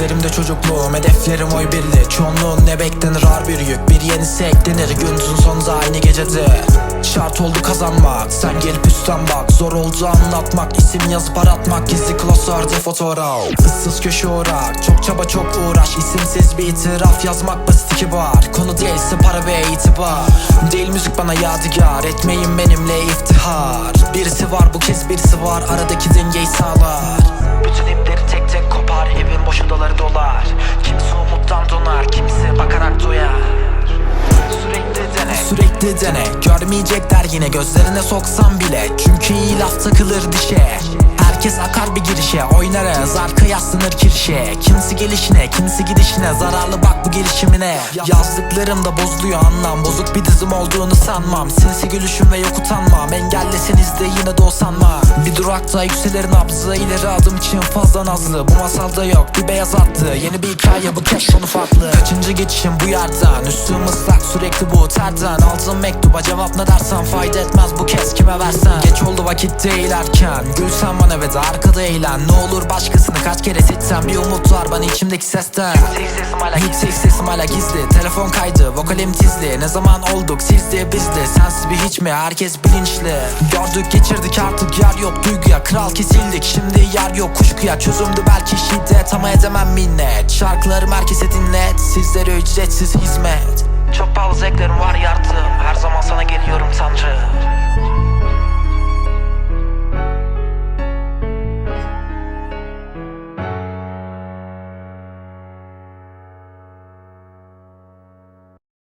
Gözlerimde çocukluğum hedeflerim oy birli Çoğunluğun ne beklenir? Ağır bir yük. Bir yenisi eklenir. Günün sonu aynı gecede. Şart oldu kazanmak. Sen gelip üstten bak. Zor oldu anlatmak. İsim yazıp aratmak. Gizli klasörde fotoğraf. Issız köşe uğrak. Çok çaba çok uğraş. İsimsiz bir itiraf Yazmak basit kibar Konu değilse para ve itibar. Değil müzik bana yadigar. Etmeyin benimle iftihar. Birisi var bu kez birisi var. Aradaki dengeyi sağlar dene. Görmeyecekler yine gözlerine soksam bile. Çünkü iyi laf takılır dişe Herkes akar bir girişe Oynarız arka yaslanır kirşe Kimisi gelişine kimisi gidişine Zararlı bak bu gelişimine. Yazdıklarımda bozuluyor anlam Bozuk bir dizim olduğunu sanmam. Sinsi gülüşüm ve yok utanmam Engelleseniz de yine de o sanma. Bir durakta yükselir nabzı ileri adım için fazla nazlı. Bu masalda yok bir beyaz attı Yeni bir hikaye bu kez sonu farklı. Kaçıncı geçişim bu yerden? Üstüm ıslak sürekli bu terden. Aldığım mektuba cevap ne dersen Fayda etmez versen. Geç oldu vakit değil erken. Gülsen bana ve de arkada eğlen. Ne olur başkasını kaç kere seçsem. Bir umut var bana içimdeki sesten. Yüksek sesim hala gizli. Telefon kaydı vokalim tizli. Ne zaman olduk sizde bizde Sensiz bir hiç mi? Herkes bilinçli. Gördük geçirdik artık yer yok. Duyguya Kral kesildik. Şimdi yer yok kuşkuya Çözümdü belki şiddet. Ama edemem minnet. Şarkılarım herkese dinlet. Sizlere ücretsiz hizmet. Çok pahalı